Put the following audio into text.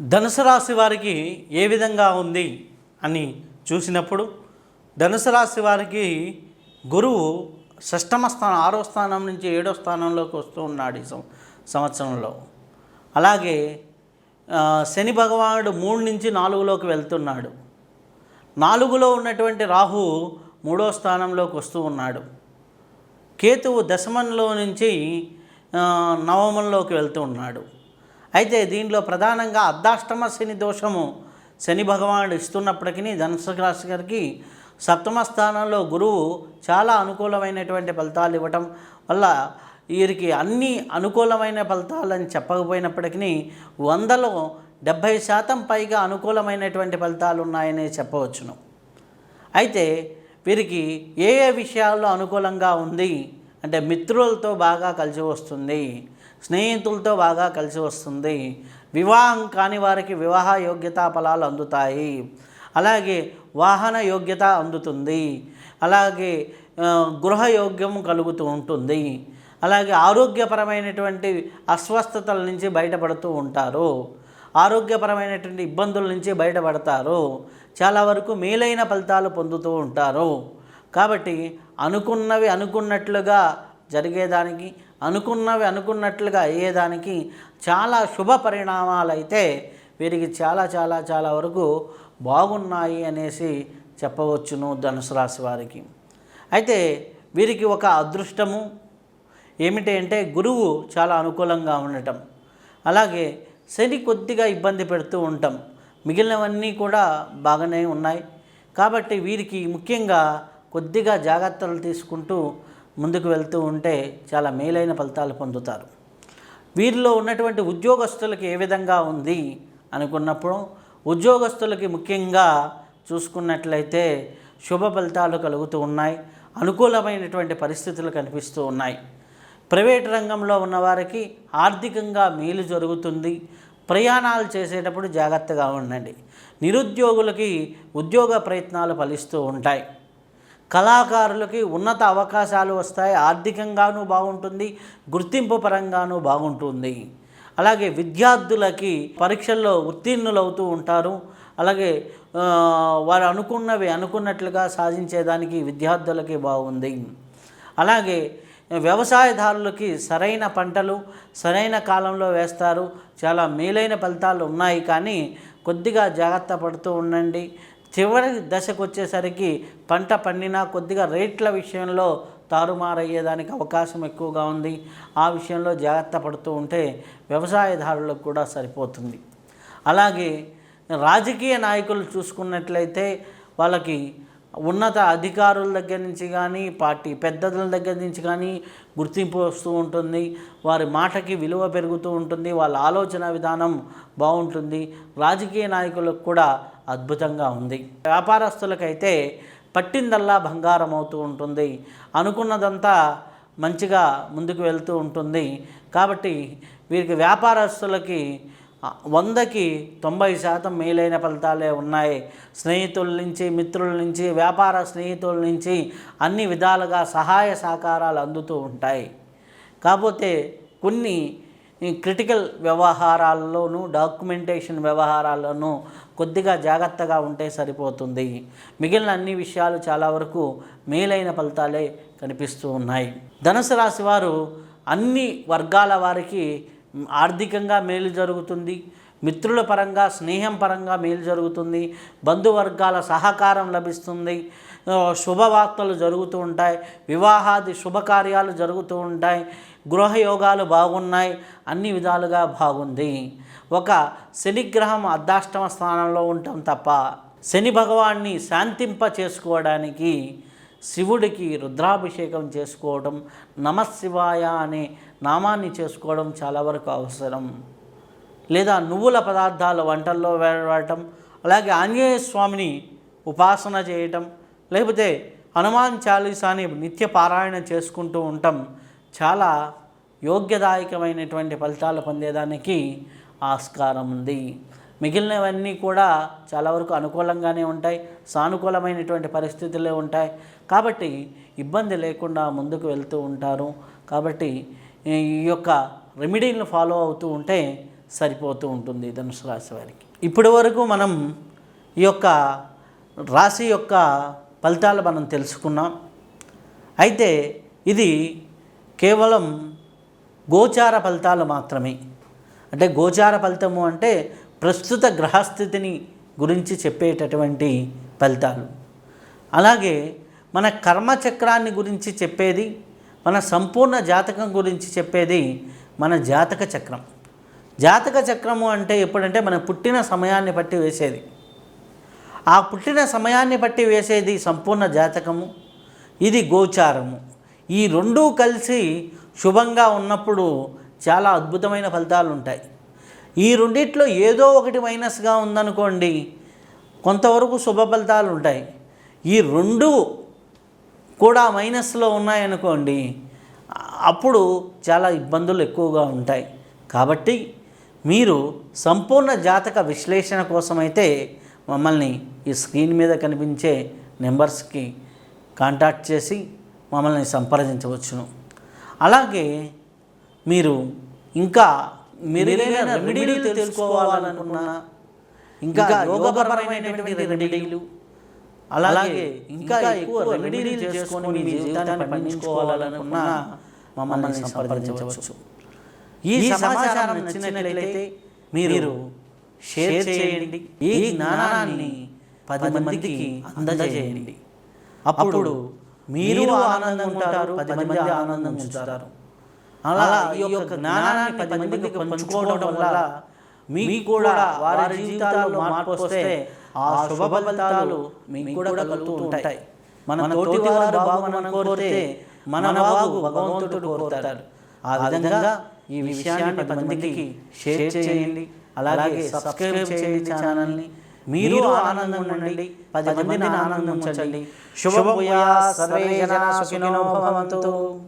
ధనుసు రాశి వారికి ఏ విధంగా ఉంది అని చూసినప్పుడు ధనుసు రాశి వారికి గురువు షష్టమ స్థానం ఆరో స్థానం నుంచి ఏడో స్థానంలోకి వస్తూ ఉన్నాడు ఈ సంవత్సరంలో. అలాగే శని భగవానుడు మూడు నుంచి నాలుగులోకి వెళ్తున్నాడు. నాలుగులో ఉన్నటువంటి రాహు మూడో స్థానంలోకి వస్తూ ఉన్నాడు. కేతువు దశమంలో నుంచి నవమంలోకి వెళ్తూ ఉన్నాడు. అయితే దీనిలో ప్రధానంగా అర్ధాష్టమ శని దోషము. శని భగవానుడు ఇస్తున్నప్పటికీ ధనుసు రాశి గారికి సప్తమ స్థానంలో గురువు చాలా అనుకూలమైనటువంటి ఫలితాలు ఇవ్వటం వల్ల వీరికి అన్ని అనుకూలమైన ఫలితాలని చెప్పకపోయినప్పటికీ వందలో డెబ్భై శాతం పైగా అనుకూలమైనటువంటి ఫలితాలు ఉన్నాయని చెప్పవచ్చును. అయితే వీరికి ఏ ఏ విషయాల్లో అనుకూలంగా ఉంది? అంటే మిత్రులతో బాగా కలిసి వస్తుంది. స్నేహితులతో బాగా కలిసి వస్తుంది. వివాహం కాని వారికి వివాహ యోగ్యతా ఫలాలు అందుతాయి. అలాగే వాహన యోగ్యత అందుతుంది. అలాగే గృహయోగ్యం గృహ యోగ్యం కలుగుతూ ఉంటుంది. అలాగే ఆరోగ్యపరమైనటువంటి అస్వస్థతల నుంచి బయటపడుతూ ఉంటారు. ఆరోగ్యపరమైనటువంటి ఇబ్బందుల నుంచి బయటపడతారు. చాలా వరకు మేలైన ఫలితాలు పొందుతూ ఉంటారు. కాబట్టి అనుకున్నవి అనుకున్నట్లుగా జరిగేదానికి అనుకున్నవి అనుకున్నట్లుగా అయ్యేదానికి చాలా శుభ పరిణామాలు అయితే వీరికి చాలా చాలా చాలా వరకు బాగున్నాయి అనేసి చెప్పవచ్చును ధనుసు రాశి వారికి. అయితే వీరికి ఒక అదృష్టము ఏమిటి అంటే గురువు చాలా అనుకూలంగా ఉండటం. అలాగే శని కొద్దిగా ఇబ్బంది పెడుతూ ఉంటాం మిగిలినవన్నీ కూడా బాగానే ఉన్నాయి. కాబట్టి వీరికి ముఖ్యంగా కొద్దిగా జాగ్రత్తలు తీసుకుంటూ ముందుకు వెళ్తూ ఉంటే చాలా మేలైన ఫలితాలు పొందుతారు. వీరిలో ఉన్నటువంటి ఉద్యోగస్తులకి ఏ విధంగా ఉంది అనుకున్నప్పుడు ఉద్యోగస్తులకి ముఖ్యంగా చూసుకున్నట్లయితే శుభ ఫలితాలు కలుగుతూ ఉన్నాయి. అనుకూలమైనటువంటి పరిస్థితులు కనిపిస్తూ ఉన్నాయి. ప్రైవేట్ రంగంలో ఉన్నవారికి ఆర్థికంగా మేలు జరుగుతుంది. ప్రయాణాలు చేసేటప్పుడు జాగ్రత్తగా ఉండండి. నిరుద్యోగులకి ఉద్యోగ ప్రయత్నాలు ఫలిస్తూ ఉంటాయి. కళాకారులకి ఉన్నత అవకాశాలు వస్తాయి ఆర్థికంగానూ బాగుంటుంది గుర్తింపు పరంగానూ బాగుంటుంది. అలాగే విద్యార్థులకి పరీక్షల్లో ఉత్తీర్ణులవుతూ ఉంటారు. అలాగే వారు అనుకున్నవి అనుకున్నట్లుగా సాధించేదానికి విద్యార్థులకి బాగుంది. అలాగే వ్యవసాయదారులకి సరైన పంటలు సరైన కాలంలో వేస్తారు. చాలా మేలైన ఫలితాలు ఉన్నాయి. కానీ కొద్దిగా జాగ్రత్త పడుతూ ఉండండి. చివరి దశకు వచ్చేసరికి పంట పండినా కొద్దిగా రేట్ల విషయంలో తారుమారయ్యేదానికి అవకాశం ఎక్కువగా ఉంది. ఆ విషయంలో జాగ్రత్త పడుతూ ఉంటే వ్యవసాయదారులకు కూడా సరిపోతుంది. అలాగే రాజకీయ నాయకులు చూసుకున్నట్లయితే వాళ్ళకి ఉన్నత అధికారుల దగ్గర నుంచి కానీ పార్టీ పెద్దల దగ్గర నుంచి కానీ గుర్తింపు వస్తూ ఉంటుంది. వారి మాటకి విలువ పెరుగుతూ ఉంటుంది. వాళ్ళ ఆలోచన విధానం బాగుంటుంది. రాజకీయ నాయకులకు కూడా అద్భుతంగా ఉంది. వ్యాపారస్తులకైతే పట్టిందల్లా బంగారం అవుతూ ఉంటుంది. అనుకున్నదంతా మంచిగా ముందుకు వెళ్తూ ఉంటుంది. కాబట్టి వీరికి వ్యాపారస్తులకి వందకి తొంభై శాతం మేలైన ఫలితాలే ఉన్నాయి. స్నేహితుల నుంచి మిత్రుల నుంచి వ్యాపార స్నేహితుల నుంచి అన్ని విధాలుగా సహాయ సహకారాలు అందుతూ ఉంటాయి. కాకపోతే కొన్ని క్రిటికల్ వ్యవహారాల్లోనూ డాక్యుమెంటేషన్ వ్యవహారాల్లోనూ కొద్దిగా జాగ్రత్తగా ఉంటే సరిపోతుంది. మిగిలిన అన్ని విషయాలు చాలా వరకు మేలైన ఫలితాలే కనిపిస్తూ ఉన్నాయి. ధనుసు రాశి వారు అన్ని వర్గాల వారికి ఆర్థికంగా మేలు జరుగుతుంది మిత్రుల పరంగా స్నేహం పరంగా మేలు జరుగుతుంది బంధువర్గాల సహకారం లభిస్తుంది శుభవార్తలు జరుగుతూ ఉంటాయి వివాహాది శుభకార్యాలు జరుగుతూ ఉంటాయి గృహయోగాలు బాగున్నాయి అన్ని విధాలుగా బాగుంది. ఒక శనిగ్రహం అర్ధాష్టమ స్థానంలో ఉండటం తప్ప శని భగవాన్ని శాంతింప చేసుకోవడానికి శివుడికి రుద్రాభిషేకం చేసుకోవడం నమశివాయ అనే నామాన్ని చేసుకోవడం చాలా వరకు అవసరం. లేదా నువ్వుల పదార్థాలు వంటల్లో వాడటం అలాగే ఆంజనేయ స్వామిని ఉపాసన చేయటం లేకపోతే హనుమాన్ చాలీసాని నిత్య పారాయణ చేసుకుంటూ ఉండటం చాలా యోగ్యదాయకమైనటువంటి ఫలితాలు పొందేదానికి ఆస్కారం ఉంది. మిగిలినవన్నీ కూడా చాలా వరకు అనుకూలంగానే ఉంటాయి సానుకూలమైనటువంటి పరిస్థితులే ఉంటాయి. కాబట్టి ఇబ్బంది లేకుండా ముందుకు వెళ్తూ ఉంటారు. కాబట్టి ఈ యొక్క రెమెడీలను ఫాలో అవుతూ ఉంటే సరిపోతూ ఉంటుంది ధనుసు రాశి వారికి. ఇప్పటి వరకు మనం ఈ యొక్క రాశి యొక్క ఫలితాలు మనం తెలుసుకున్నాం. అయితే ఇది కేవలం గోచార ఫలితాలు మాత్రమే. అంటే గోచార ఫలితము అంటే ప్రస్తుత గ్రహస్థితిని గురించి చెప్పేటటువంటి ఫలితాలు. అలాగే మన కర్మచక్రాన్ని గురించి చెప్పేది మన సంపూర్ణ జాతకం గురించి చెప్పేది మన జాతక చక్రం. జాతక చక్రము అంటే ఎప్పుడంటే మన పుట్టిన సమయాన్ని బట్టి వేసేది. ఆ పుట్టిన సమయాన్ని బట్టి వేసేది సంపూర్ణ జాతకము ఇది గోచారము. ఈ రెండూ కలిసి శుభంగా ఉన్నప్పుడు చాలా అద్భుతమైన ఫలితాలు ఉంటాయి ఈ రెండిట్లో ఏదో ఒకటి మైనస్గా ఉందనుకోండి కొంతవరకు శుభ ఫలితాలు ఉంటాయి. ఈ రెండు కూడా మైనస్లో ఉన్నాయనుకోండి అప్పుడు చాలా ఇబ్బందులు ఎక్కువగా ఉంటాయి. కాబట్టి మీరు సంపూర్ణ జాతక విశ్లేషణ కోసమైతే మమ్మల్ని ఈ స్క్రీన్ మీద కనిపించే నెంబర్స్కి కాంటాక్ట్ చేసి మమ్మల్ని సంప్రదించవచ్చును. అలాగే మీరు ఇంకా మెరుగైన రెమెడీలు తెలుసుకోవాలనుకున్నా ఇంకా యోగపరమైనటువంటి రెమెడీలు అలాగే ఇంకా ఎక్కువ రెమెడీలు చేసుకొని మీ జీవితాన్ని పండించుకోవాలనుకున్నా మమ్మల్ని సంప్రదించవచ్చు. ఈ సమాచారం నచ్చినట్లయితే మీరు షేర్ చేయండి. ఈ జ్ఞానాన్ని పది మందికి అందజేయండి. అప్పుడు మీరు ఆనందంగా ఉంటారు పది మంది ఆనందం ఉంచుతారు అలా ఈ యొక్క జ్ఞానాన్ని పది మందికి పంచుకోవడం వల్ల మీకు కూడా వారి జీవితాల్లో మార్పు వస్తే ఆ శుభ ఫలితాలు మీకు కూడా కలుగుతూ ఉంటాయి. మన తోటి వారు బాగుమని కోరితే మన బాగు భగవంతుడు కోరుతాడు. ఆ విధంగా ఈ విషయాన్ని పది మందికి షేర్ చేయండి. అలాగే సబ్స్క్రైబ్ చేయండి ఛానల్ని. మీరు ఆనందంగా ఉండండి. పది మందిని ఆనందం ఉంచండి. శుభ సర్వే జనా సుఖినో భవంతు.